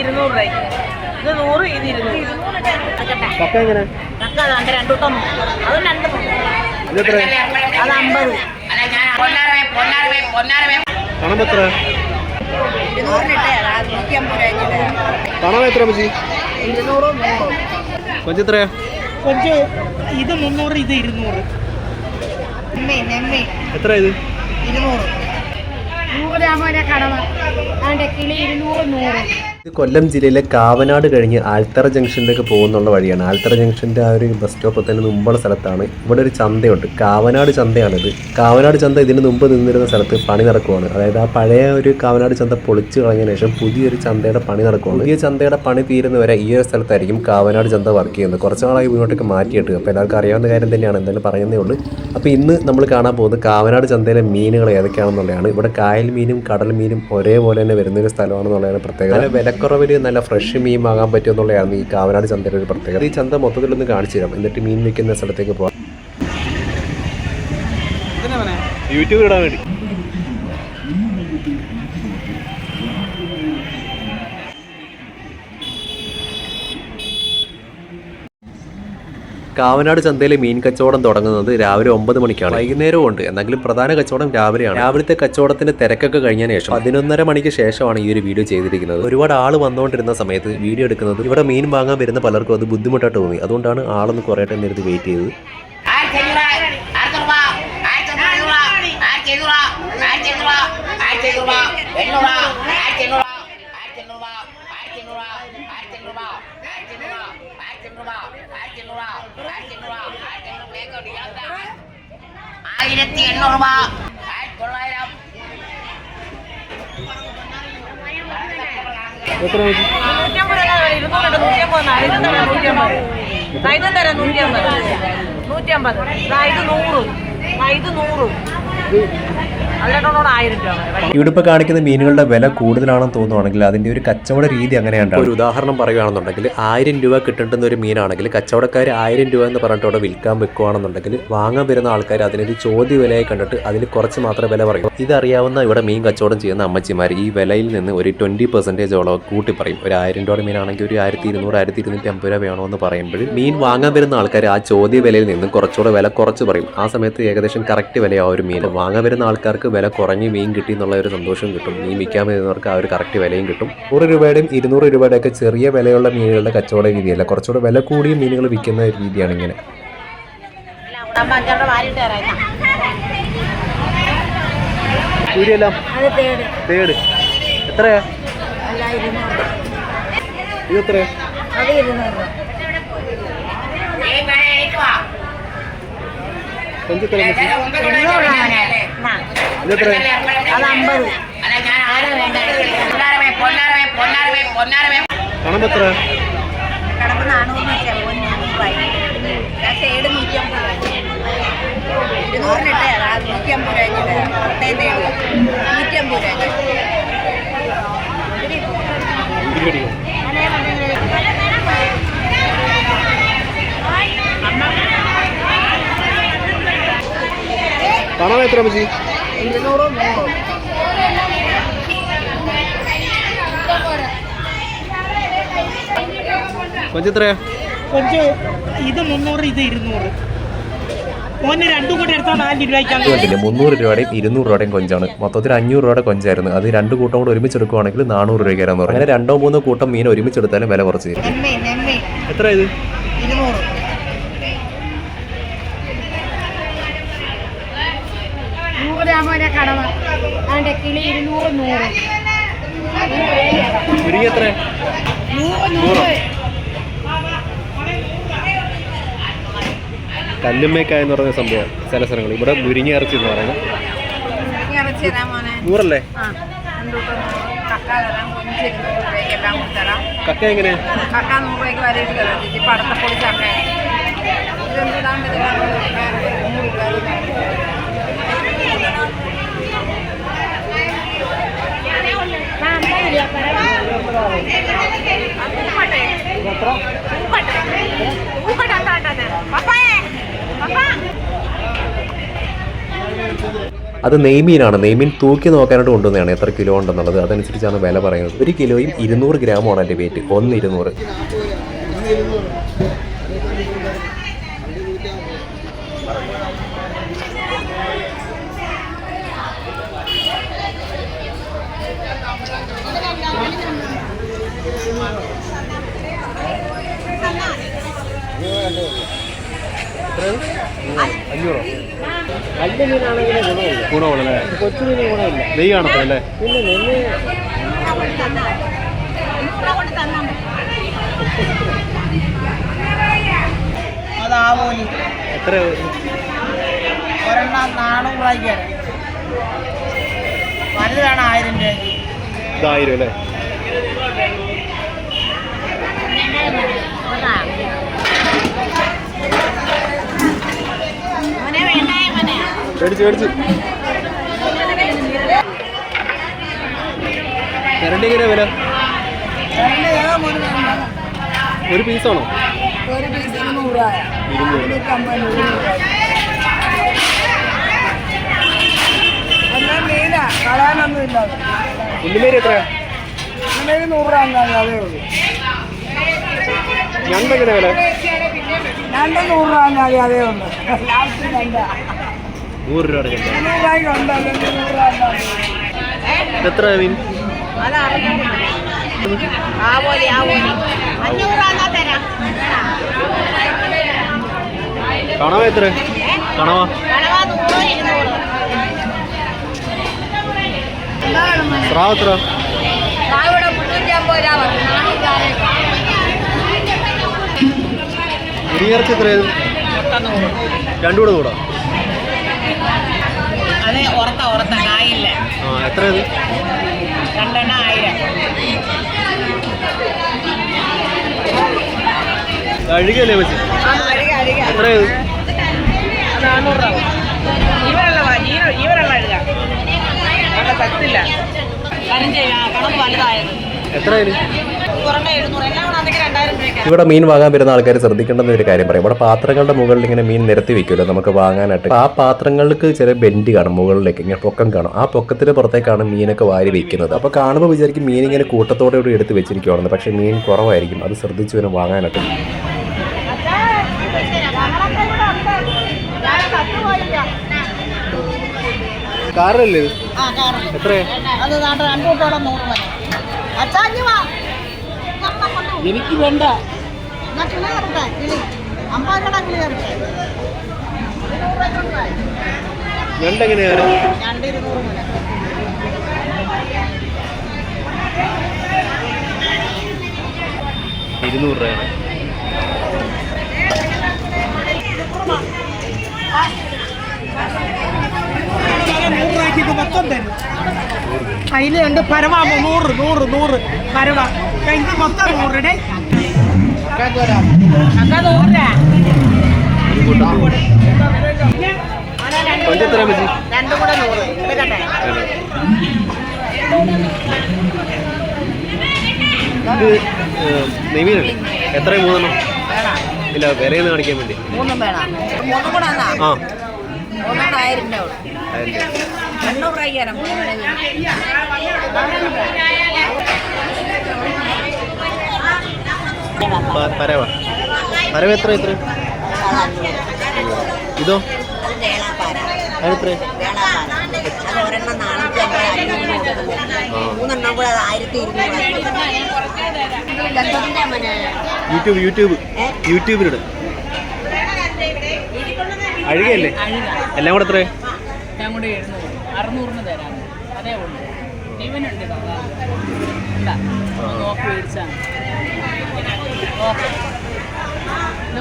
ഇരുന്നൂറ് രൂപയ്ക്ക്. ഇത് നൂറ് ഇത് ഇരുന്നൂറ്. കക്ക എങ്ങനെ? ചക്ക അതാണ്ട് രണ്ടു കൂട്ടം. അതും രണ്ട് അത് അമ്പത്. പണം എത്ര? പണം എത്ര മച്ചി കൊഞ്ച് എത്രയാ? കൊഞ്ച് ഇത് മുന്നൂറ് ഇത് ഇരുന്നൂറ്. എത്ര ഇത്? ഇരുന്നൂറ്. കിളി ഇരുന്നൂറ് നൂറ്. ഇത് കൊല്ലം ജില്ലയിലെ കാവനാട് കഴിഞ്ഞ് ആൽത്തറ ജംഗ്ഷനിലേക്ക് പോകുന്നുള്ള വഴിയാണ്. ആൽത്തറ ജംഗ്ഷന്റെ ആ ഒരു ബസ് സ്റ്റോപ്പ് തന്നെ മുമ്പുള്ള സ്ഥലത്താണ്. ഇവിടെ ഒരു ചന്തയുണ്ട്. കാവനാട് ചന്തയാണിത്. കാവനാട് ചന്ത ഇതിന് മുമ്പ് നിന്നിരുന്ന സ്ഥലത്ത് പണി നടക്കുവാണ്. അതായത് ആ പഴയ ഒരു കാവനാട് ചന്ത പൊളിച്ചു കളഞ്ഞതിന് ശേഷം പുതിയൊരു ചന്തയുടെ പണി നടക്കുവാണ്. പുതിയ ചന്തയുടെ പണി തീരുന്നവരെ ഈ ഒരു സ്ഥലത്തായിരിക്കും കാവനാട് ചന്ത വർക്ക് ചെയ്യുന്നത്. കുറച്ച് നാളായി മാറ്റിയിട്ട്. അപ്പോൾ എല്ലാവർക്കും അറിയാവുന്ന കാര്യം തന്നെയാണ്. എന്തായാലും പറയുന്നേ ഉള്ളൂ. അപ്പോൾ ഇന്ന് നമ്മൾ കാണാൻ പോകുന്നത് കാവനാട് ചന്തയിലെ മീനുകൾ ഏതൊക്കെയാണെന്നുള്ളതാണ്. ഇവിടെ കായൽ മീനും കടൽ മീനും ഒരേപോലെ തന്നെ വരുന്ന ഒരു സ്ഥലമാണെന്നുള്ളതാണ് പ്രത്യേകത. നല്ല വിലക്കുറവിൽ നല്ല ഫ്രഷ് മീൻ വാങ്ങാൻ പറ്റും എന്നുള്ളതാണ് ഈ കാവനാട് ചന്തയുടെ ഒരു പ്രത്യേകത. ഈ ചന്ത മൊത്തത്തിലൊന്ന് കാണിച്ചു തരാം. എന്നിട്ട് മീൻ വിൽക്കുന്ന സ്ഥലത്തേക്ക് പോകാം യൂട്യൂബ് ഇടാൻ വേണ്ടി. കാവനാട് ചന്തയിലെ മീൻ കച്ചവടം തുടങ്ങുന്നത് രാവിലെ ഒമ്പത് മണിക്കാണ് വൈകുന്നേരവും ഉണ്ട് എന്നെങ്കിലും പ്രധാന കച്ചവടം രാവിലെയാണ് രാവിലത്തെ കച്ചവടത്തിന്റെ തിരക്കൊക്കെ കഴിഞ്ഞ ശേഷം പതിനൊന്നര മണിക്ക് ശേഷമാണ് ഈ ഒരു വീഡിയോ ചെയ്തിരിക്കുന്നത് ഒരുപാട് ആൾ വന്നുകൊണ്ടിരുന്ന സമയത്ത് വീഡിയോ എടുക്കുന്നത് ഇവിടെ മീൻ വാങ്ങാൻ വരുന്ന പലർക്കും അത് ബുദ്ധിമുട്ടായിട്ട് തോന്നി അതുകൊണ്ടാണ് ആളൊന്ന് കുറേട്ടെ നേരത്ത് വെയിറ്റ് ചെയ്തത് ആയിരത്തി എണ്ണൂറ് രൂപ ആയിരത്തി തൊള്ളായിരം എത്ര മതി? നൂറ്റമ്പത് രൂപ ഇരുന്നൂറ് നൂറ്റമ്പത് ഇത് തരാം നൂറ്റമ്പത് ദാ ഇത് തരാം നൂറ്റമ്പത് നൂറ്റമ്പത് ദാ ഇത് നൂറ് ഇത് നൂറ് ഇവിടെ കാണിക്കുന്ന മീനുകളുടെ വില കൂടുതലാണെന്ന് തോന്നുവാണെങ്കിൽ അതിന്റെ ഒരു കച്ചവട രീതി അങ്ങനെയാണ് ഒരു ഉദാഹരണം പറയുകയാണെന്നുണ്ടെങ്കിൽ ആയിരം രൂപ കിട്ടുന്ന ഒരു മീനാണെങ്കിൽ കച്ചവടക്കാർ ആയിരം രൂപ എന്ന് പറഞ്ഞിട്ട് അവിടെ വിൽക്കാൻ വെക്കുകയാണെന്നുണ്ടെങ്കിൽ വാങ്ങാൻ വരുന്ന ആൾക്കാർ അതിനൊരു ചോദ്യ വിലയായി കണ്ടിട്ട് അതിൽ കുറച്ച് മാത്രം വില പറയും. ഇതറിയാവുന്ന ഇവിടെ മീൻ കച്ചവടം ചെയ്യുന്ന അമ്മച്ചിമാർ ഈ വിലയിൽ നിന്ന് ഒരു ട്വന്റി പെർസെന്റേജോളം കൂട്ടി പറയും. ഒരു ആയിരം രൂപയുടെ മീനാണെങ്കിൽ ഒരു ആയിരത്തി ഇരുന്നൂറ് ആയിരത്തി ഇരുന്നൂറ്റി അമ്പത് രൂപ വേണോ എന്ന് പറയുമ്പോൾ മീൻ വാങ്ങാൻ വരുന്ന ആൾക്കാർ ആ ചോദ്യ വിലയിൽ നിന്ന് കുറച്ചുകൂടെ വില കുറച്ച് പറയും. ആ സമയത്ത് ഏകദേശം കറക്റ്റ് വിലയാവും ഒരു മീൻ. വാങ്ങാൻ വരുന്ന ആൾക്കാർക്ക് വില കുറഞ്ഞ് മീൻ കിട്ടി എന്നുള്ള ഒരു സന്തോഷം കിട്ടും. മീൻ വിൽക്കാൻ വരുന്നവർക്ക് ആ ഒരു കറക്റ്റ് വിലയും കിട്ടും. നൂറ് രൂപയുടെയും ഇരുന്നൂറ് രൂപയുടെ ഒക്കെ ചെറിയ വിലയുള്ള മീനുകളുടെ കച്ചവട രീതിയല്ല. കുറച്ചുകൂടെ വില കൂടിയ മീനുകൾ വിൽക്കുന്ന ഒരു രീതിയാണ് ഇങ്ങനെ. തേട്. തേട്. എത്രയാ? ഇത് എത്രയാ അമ്പത് രൂപ ഇരുന്നൂറിനിട്ടേ അതാ നൂറ്റി അമ്പത് രൂപ. തേൻ തേട്. നൂറ്റി അമ്പത് രൂപ പണം എത്ര മതി കൊഞ്ചെത്രയാ കൊഞ്ച് ഇത് മുന്നൂറ് ഇത് ഇരുന്നൂറ്. രൂപയുടെയും ഇരുന്നൂറ് രൂപയുടെയും കൊഞ്ചാണ്. മൊത്തത്തിൽ അഞ്ഞൂറ് രൂപയുടെ കൊഞ്ചായിരുന്നു. അത് രണ്ട് കൂട്ടം കൂടെ ഒരുമിച്ച് എടുക്കുവാണെങ്കിൽ നാനൂറ് രൂപയ്ക്കായിരുന്നു അങ്ങനെ രണ്ടോ മൂന്നോ കൂട്ടം മീൻ ഒരുമിച്ച് എടുത്താലും വില കുറച്ച് എത്ര ഇത്? ഇരുന്നൂറ്. രാമോനെ കടമ അതിന്റെ കിളി ഇരുന്നൂറ് നൂറ്. കല്ലുമ്മേക്കായ എന്ന് പറഞ്ഞ സംഭവം ചില സ്ഥലങ്ങൾ ഇവിടെ മുരിങ്ങ ഇറച്ചി എന്ന് പറയുന്നത്. നൂറല്ലേ? കക്ക എങ്ങനെ? കക്ക നൂറ് രൂപയ്ക്ക് വരെ പടത്തപ്പൊടി ചക്ക പറ്റില്ല നൂറ് രൂപ പപ്പായ പപ്പ അത് നെയ്മീനാണ്. നെയ്മീൻ തൂക്കി നോക്കാനായിട്ട് കൊണ്ടുവന്നതാണ്. എത്ര കിലോ ഉണ്ടെന്നുള്ളത്. അതനുസരിച്ചാണ് വില പറയുന്നത്. ഒരു കിലോയും ഇരുന്നൂറ് ഗ്രാമാണ് എന്റെ വെയിറ്റ് ഒന്ന് ഇരുന്നൂറ്. നെയ്യ് കാണത്തില്ലേ? അത് ആവോലി എത്ര ഒരെണ്ണം വലുതാണ് ആയിരം ഇതായിരം അല്ലേ? മേടിച്ച് മേടിച്ച് കരണ്ടി എങ്ങനെയാ വില? ഒരു പീസാണോ? ഉള്ളിമേരി എത്രയാ? നൂറ് രൂപ ഞണ്ട് വില? രണ്ട് നൂറ് രൂപ അതേ ഉള്ളൂ. ലാസ്റ്റ് ഞണ്ട് നൂറ് രൂപ എത്ര മീൻ? കണവ എത്ര? കണവ? സ്രാവ് എത്ര? ഇവിടെ എത്രയായിരുന്നു അമ്പത് രൂപ വരും നാനൂറ് ഇടിയിറച്ചി എത്രയായത് രണ്ടും കൂടെ കൂടാ അത് ഉറത്ത ഉറത്ത കായില്ല ആ എത്രയത് രണ്ടെണ്ണ ആയിരം. അഴുകയല്ലേ വെച്ച് എത്രയത് നാനൂറ് രൂപ. ഇവരല്ല ഇവരല്ല എഴുതുക അവിടെ കാര്യം ചെയ്യാം. കണം വലുതായത്. എത്രയായത് ഇവിടെ മീൻ വാങ്ങാൻ വരുന്ന ആൾക്കാർ ശ്രദ്ധിക്കേണ്ടെന്ന ഒരു കാര്യം പറയാം. ഇവിടെ പാത്രങ്ങളുടെ മുകളിൽ ഇങ്ങനെ മീൻ നിരത്തി വെക്കുമല്ലോ നമുക്ക് വാങ്ങാനായിട്ട്. ആ പാത്രങ്ങൾക്ക് ചെറിയ ബെൻഡ് കാണും മുകളിലേക്ക് ഇങ്ങനെ പൊക്കം കാണും. ആ പൊക്കത്തിന് പുറത്തേക്കാണ് മീനൊക്കെ വാരി വെക്കുന്നത്. അപ്പോൾ കാണുമ്പോൾ വിചാരിക്കും മീൻ ഇങ്ങനെ കൂട്ടത്തോടെ കൂടി എടുത്ത് വെച്ചിരിക്കുവാണെന്ന്. പക്ഷേ മീൻ കുറവായിരിക്കും. അത് ശ്രദ്ധിച്ചു വരും വാങ്ങാനായിട്ട്. കാറല്ലേ എത്ര അത് നാട്ടിൽ രണ്ടു കൂട്ടോടെ നൂറ് മതി അച്ചാഞ്ഞു വാ എനിക്ക് വേണ്ട എന്നാ കിളി കയറട്ടെ കിളി അമ്പത് രൂപ കിളി വേണ്ട. ഞണ്ട് ഇരുന്നൂറ് രൂപ ഇരുന്നൂറ് രൂപയാണ്. അതിലുണ്ട് പരമ നൂറ് നൂറ് നൂറ്. പരമ ഇത് മൊത്തം രണ്ടും കൂടെ നൂറ് നെയ്മീനല്ലേ എത്ര മൂന്നെണ്ണം. ഇല്ല വിലയെന്ന് കാണിക്കാൻ വേണ്ടി. മൂന്നും വേണം. മൂന്നും കൂടെ എന്നാ ആ മൂന്നെണ്ണം ആയിരം രൂപ എണ്ണൂറ് തരാം പ- പരവ. പരവ എത്ര എത്ര? ഇതോ? YouTube YouTube. യൂട്യൂബിലിട്. അഴുകയല്ലേ? എല്ലാം കൂടെ എത്ര ഞാൻ കൂടെ എഴുന്നൂറ് അറുന്നൂറിന് തരാം. അതേ ഉള്ളൂ. ജീവനുണ്ട്. നോക്ക് മേടിച്ചാണ്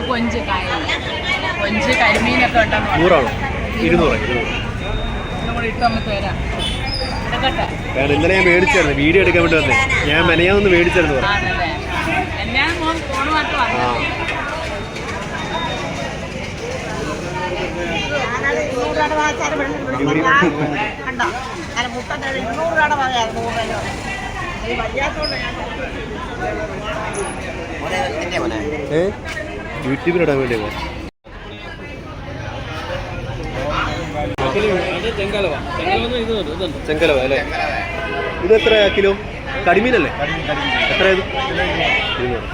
കൊഞ്ച് കായ. കൊഞ്ച് കരിമീനൊക്കെ ഉണ്ടെന്ന് പറഞ്ഞു. നൂറാണോ? ഇരുന്നൂറ് കാരണം ഇന്നലെ ഞാൻ മേടിച്ചായിരുന്നു. വീഡിയോ എടുക്കാൻ വേണ്ടി വന്നേ. ഞാൻ മെനയാന്ന് മേടിച്ചായിരുന്നു. ഇരുന്നൂറ് രൂപയുടെ വാച്ചാറ് കണ്ടോ ഞാൻ മുട്ടന്റെ ഇരുന്നൂറ് രൂപയുടെ വകയാണ് നൂറ് രൂപ ഈ വയ്യാത്തോണ്ട് ഞാൻ ഏ? യൂട്യൂബിലിടാൻ വേണ്ടി ചെങ്കലവ അല്ലേ? ഇത് എത്ര കിലോ? കടിമീനല്ലേ? എത്ര ഇരുന്നൂറ്.